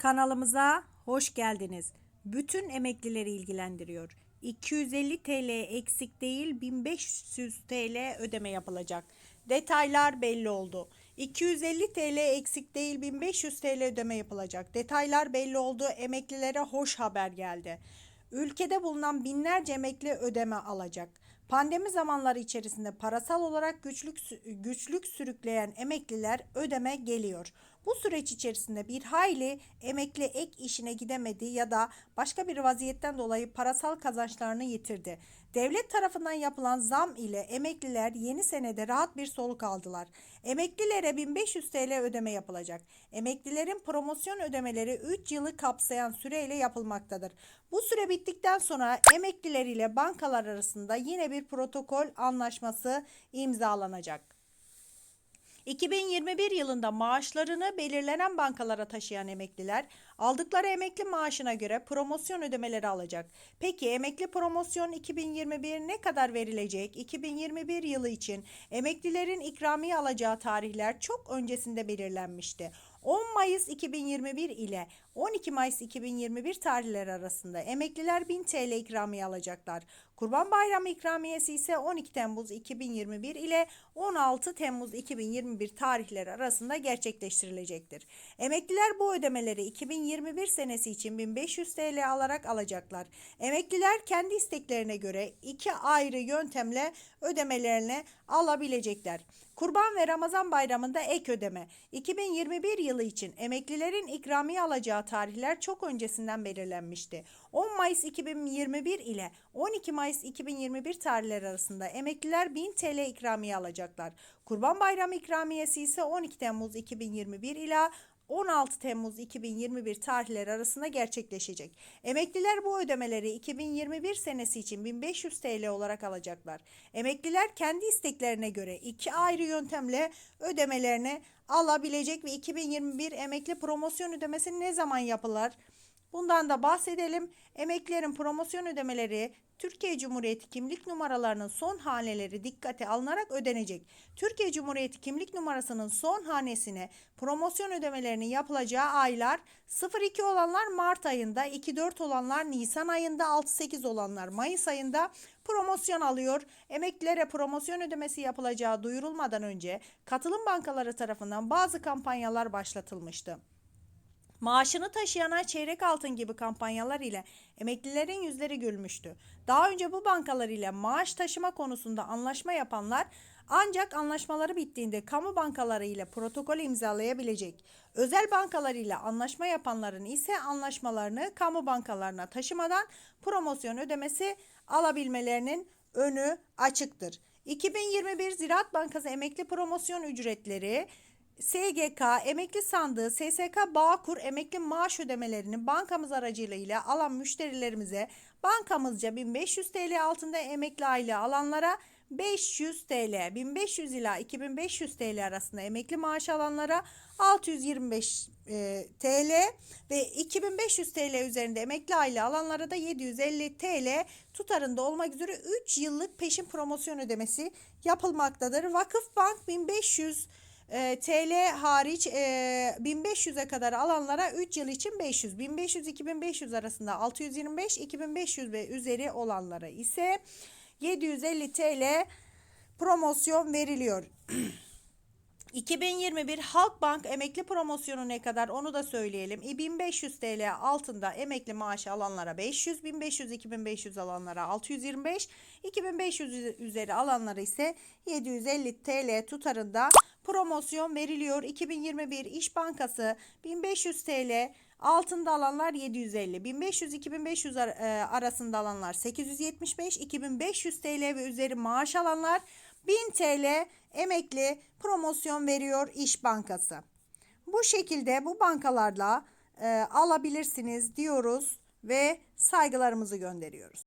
Kanalımıza hoş geldiniz. Bütün emeklileri ilgilendiriyor. 250 TL eksik değil 1500 TL ödeme yapılacak. Detaylar belli oldu. 250 TL eksik değil 1500 TL ödeme yapılacak. Detaylar belli oldu. Emeklilere hoş haber geldi. Ülkede bulunan binlerce emekli ödeme alacak. Pandemi zamanları içerisinde parasal olarak güçlük güçlük sürükleyen emekliler ödeme geliyor. Bu süreç içerisinde bir hayli emekli ek işine gidemedi ya da başka bir vaziyetten dolayı parasal kazançlarını yitirdi. Devlet tarafından yapılan zam ile emekliler yeni senede rahat bir soluk aldılar. Emeklilere 1500 TL ödeme yapılacak. Emeklilerin promosyon ödemeleri 3 yılı kapsayan süreyle yapılmaktadır. Bu süre bittikten sonra emekliler ile bankalar arasında yine bir protokol anlaşması imzalanacak. 2021 yılında maaşlarını belirlenen bankalara taşıyan emekliler aldıkları emekli maaşına göre promosyon ödemeleri alacak. Peki emekli promosyon 2021 ne kadar verilecek? 2021 yılı için emeklilerin ikramiye alacağı tarihler çok öncesinde belirlenmişti. 10 Mayıs 2021 ile 12 Mayıs 2021 tarihleri arasında emekliler 1000 TL ikramiye alacaklar. Kurban Bayramı ikramiyesi ise 12 Temmuz 2021 ile 16 Temmuz 2021 tarihleri arasında gerçekleştirilecektir. Emekliler bu ödemeleri 2021 senesi için 1500 TL alarak alacaklar. Emekliler kendi isteklerine göre iki ayrı yöntemle ödemelerini alabilecekler. Kurban ve Ramazan bayramında ek ödeme. 2021 yılı için emeklilerin ikramiye alacağı tarihler çok öncesinden belirlenmişti. 10 Mayıs 2021 ile 12 Mayıs 2021 tarihleri arasında emekliler 1000 TL ikramiye alacaklar. Kurban Bayramı ikramiyesi ise 12 Temmuz 2021 ila 16 Temmuz 2021 tarihleri arasında gerçekleşecek. Emekliler bu ödemeleri 2021 senesi için 1500 TL olarak alacaklar. Emekliler kendi isteklerine göre iki ayrı yöntemle ödemelerini alabilecek ve 2021 emekli promosyon ödemesi ne zaman yapılır? Bundan da bahsedelim. Emeklilerin promosyon ödemeleri Türkiye Cumhuriyeti kimlik numaralarının son haneleri dikkate alınarak ödenecek. Türkiye Cumhuriyeti kimlik numarasının son hanesine promosyon ödemelerinin yapılacağı aylar 02 olanlar Mart ayında, 24 olanlar Nisan ayında, 68 olanlar Mayıs ayında promosyon alıyor. Emeklilere promosyon ödemesi yapılacağı duyurulmadan önce katılım bankaları tarafından bazı kampanyalar başlatılmıştı. Maaşını taşıyana çeyrek altın gibi kampanyalar ile emeklilerin yüzleri gülmüştü. Daha önce bu bankalar ile maaş taşıma konusunda anlaşma yapanlar ancak anlaşmaları bittiğinde kamu bankaları ile protokol imzalayabilecek. Özel bankalar ile anlaşma yapanların ise anlaşmalarını kamu bankalarına taşımadan promosyon ödemesi alabilmelerinin önü açıktır. 2021 Ziraat Bankası emekli promosyon ücretleri SGK, emekli sandığı, SSK Bağkur emekli maaş ödemelerini bankamız aracılığıyla alan müşterilerimize bankamızca 1500 TL altında emekli aile alanlara 500 TL, 1500 ila 2500 TL arasında emekli maaş alanlara 625 e, TL ve 2500 TL üzerinde emekli aile alanlara da 750 TL tutarında olmak üzere 3 yıllık peşin promosyon ödemesi yapılmaktadır. Vakıfbank 1500 e, TL hariç e, 1500'e kadar alanlara 3 yıl için 500, 1500-2500 arasında 625, 2500 ve üzeri olanlara ise 750 TL promosyon veriliyor. 2021 Halkbank emekli promosyonu ne kadar onu da söyleyelim. 1500 TL altında emekli maaşı alanlara 500, 1500 2500 alanlara 625, 2500 üzeri alanlara ise 750 TL tutarında promosyon veriliyor. 2021 İş Bankası 1500 TL Altında alanlar 750, 1500-2500 e, arasında alanlar 875, 2500 TL ve üzeri maaş alanlar 1000 TL emekli promosyon veriyor İş Bankası. Bu şekilde bu bankalarla e, alabilirsiniz diyoruz ve saygılarımızı gönderiyoruz.